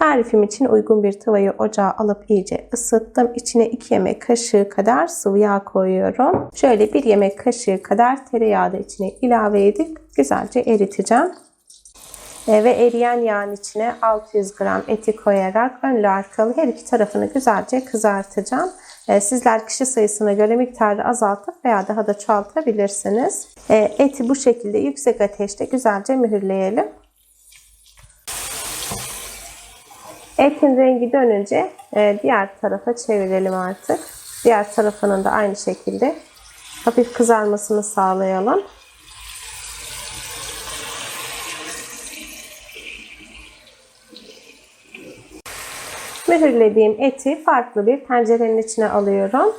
Tarifim için uygun bir tavayı ocağa alıp iyice ısıttım. İçine 2 yemek kaşığı kadar sıvı yağ koyuyorum. Şöyle 1 yemek kaşığı kadar tereyağı da içine ilave edip güzelce eriteceğim. E, ve eriyen yağın içine 600 gram eti koyarak önlü arkalı her iki tarafını güzelce kızartacağım. E, sizler kişi sayısına göre miktarı azaltıp veya daha da çoğaltabilirsiniz. E, eti bu şekilde yüksek ateşte güzelce mühürleyelim. Etin rengi dönünce e, diğer tarafa çevirelim artık. Diğer tarafının da aynı şekilde hafif kızarmasını sağlayalım. Mühürlediğim eti farklı bir tencerenin içine alıyorum.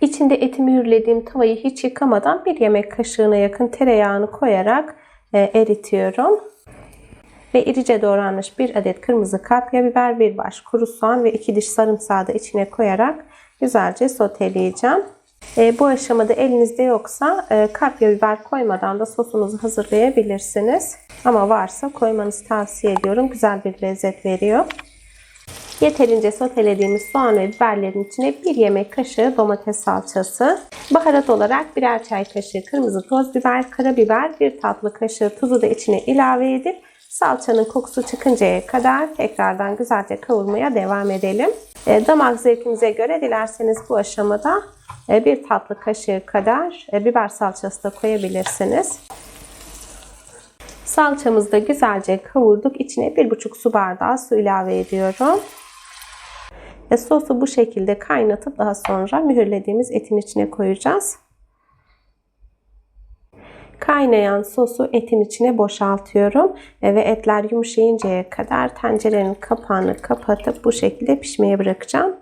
İçinde eti mühürlediğim tavayı hiç yıkamadan bir yemek kaşığına yakın tereyağını koyarak e, eritiyorum. Ve irice doğranmış bir adet kırmızı kapya biber, bir baş kuru soğan ve iki diş sarımsağı da içine koyarak güzelce soteleyeceğim. E, bu aşamada elinizde yoksa e, kapya biber koymadan da sosunuzu hazırlayabilirsiniz. Ama varsa koymanızı tavsiye ediyorum. Güzel bir lezzet veriyor. Yeterince sotelediğimiz soğan ve biberlerin içine bir yemek kaşığı domates salçası, baharat olarak birer çay kaşığı kırmızı toz biber, karabiber, bir tatlı kaşığı tuzu da içine ilave edip salçanın kokusu çıkıncaya kadar tekrardan güzelce kavurmaya devam edelim. E, damak zevkinize göre dilerseniz bu aşamada e, bir tatlı kaşığı kadar e, biber salçası da koyabilirsiniz. Salçamızı da güzelce kavurduk. İçine 1,5 su bardağı su ilave ediyorum. Sosu bu şekilde kaynatıp daha sonra mühürlediğimiz etin içine koyacağız. Kaynayan sosu etin içine boşaltıyorum ve etler yumuşayıncaya kadar tencerenin kapağını kapatıp bu şekilde pişmeye bırakacağım.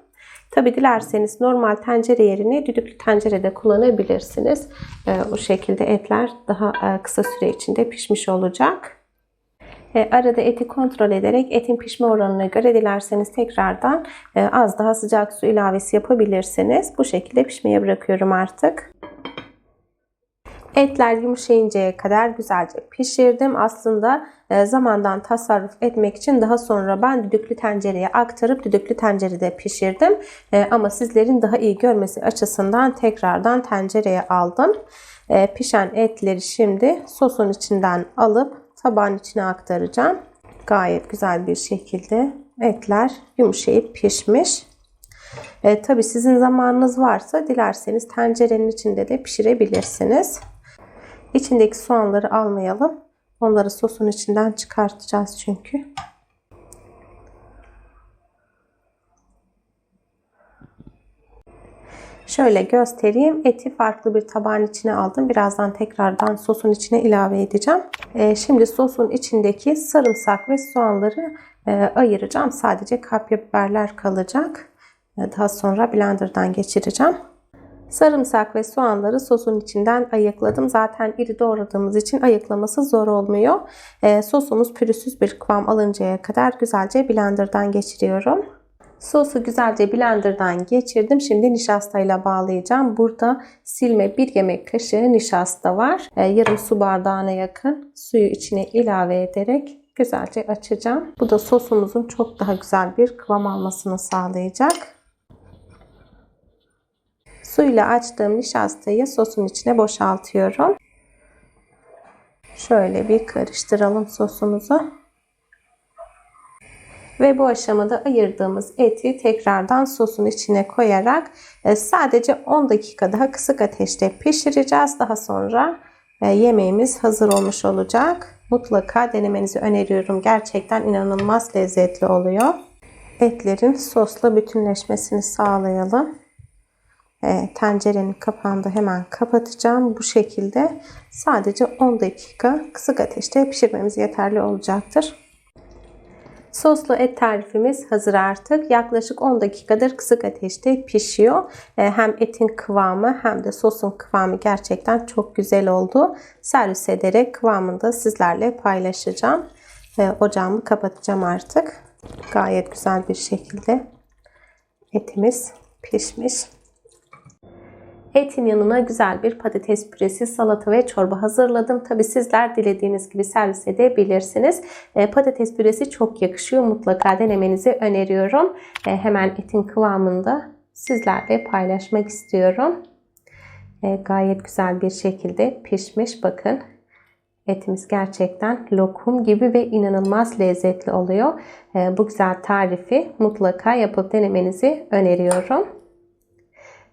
Tabi dilerseniz normal tencere yerine düdüklü tencerede kullanabilirsiniz. O şekilde etler daha kısa süre içinde pişmiş olacak. Arada eti kontrol ederek etin pişme oranına göre dilerseniz tekrardan az daha sıcak su ilavesi yapabilirsiniz. Bu şekilde pişmeye bırakıyorum artık. Etler yumuşayıncaya kadar güzelce pişirdim. Aslında e, zamandan tasarruf etmek için daha sonra ben düdüklü tencereye aktarıp düdüklü tencerede pişirdim. E, ama sizlerin daha iyi görmesi açısından tekrardan tencereye aldım. E, pişen etleri şimdi sosun içinden alıp tabağın içine aktaracağım. Gayet güzel bir şekilde etler yumuşayıp pişmiş. E, Tabi sizin zamanınız varsa dilerseniz tencerenin içinde de pişirebilirsiniz. İçindeki soğanları almayalım. Onları sosun içinden çıkartacağız çünkü. Şöyle göstereyim. Eti farklı bir tabağın içine aldım. Birazdan tekrardan sosun içine ilave edeceğim. Ee, şimdi sosun içindeki sarımsak ve soğanları e, ayıracağım. Sadece kapya biberler kalacak. Ee, daha sonra blenderdan geçireceğim. Sarımsak ve soğanları sosun içinden ayıkladım. Zaten iri doğradığımız için ayıklaması zor olmuyor. E, sosumuz pürüzsüz bir kıvam alıncaya kadar güzelce blenderdan geçiriyorum. Sosu güzelce blenderdan geçirdim. Şimdi nişastayla bağlayacağım. Burada silme bir yemek kaşığı nişasta var. E, yarım su bardağına yakın suyu içine ilave ederek güzelce açacağım. Bu da sosumuzun çok daha güzel bir kıvam almasını sağlayacak. Suyla açtığım nişastayı sosun içine boşaltıyorum. Şöyle bir karıştıralım sosumuzu. Ve bu aşamada ayırdığımız eti tekrardan sosun içine koyarak e, sadece 10 dakika daha kısık ateşte pişireceğiz. Daha sonra e, yemeğimiz hazır olmuş olacak. Mutlaka denemenizi öneriyorum. Gerçekten inanılmaz lezzetli oluyor. Etlerin sosla bütünleşmesini sağlayalım. E, tencerenin kapağını da hemen kapatacağım. Bu şekilde sadece 10 dakika kısık ateşte pişirmemiz yeterli olacaktır. Soslu et tarifimiz hazır artık. Yaklaşık 10 dakikadır kısık ateşte pişiyor. E, hem etin kıvamı hem de sosun kıvamı gerçekten çok güzel oldu. Servis ederek kıvamını da sizlerle paylaşacağım. E, ocağımı kapatacağım artık. Gayet güzel bir şekilde etimiz pişmiş. Etin yanına güzel bir patates püresi, salata ve çorba hazırladım. Tabi sizler dilediğiniz gibi servis edebilirsiniz. E, patates püresi çok yakışıyor. Mutlaka denemenizi öneriyorum. E, hemen etin kıvamında sizlerle paylaşmak istiyorum. E, gayet güzel bir şekilde pişmiş. Bakın etimiz gerçekten lokum gibi ve inanılmaz lezzetli oluyor. Bu güzel tarifi mutlaka yapıp denemenizi öneriyorum.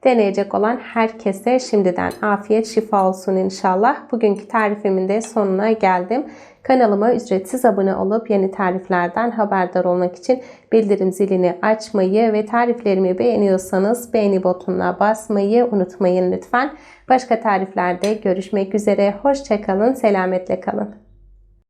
Deneyecek olan herkese şimdiden afiyet şifa olsun inşallah. Bugünkü tarifimin de sonuna geldim. Kanalıma ücretsiz abone olup yeni tariflerden haberdar olmak için bildirim zilini açmayı ve tariflerimi beğeniyorsanız beğeni butonuna basmayı unutmayın lütfen. Başka tariflerde görüşmek üzere. Hoşçakalın, selametle kalın.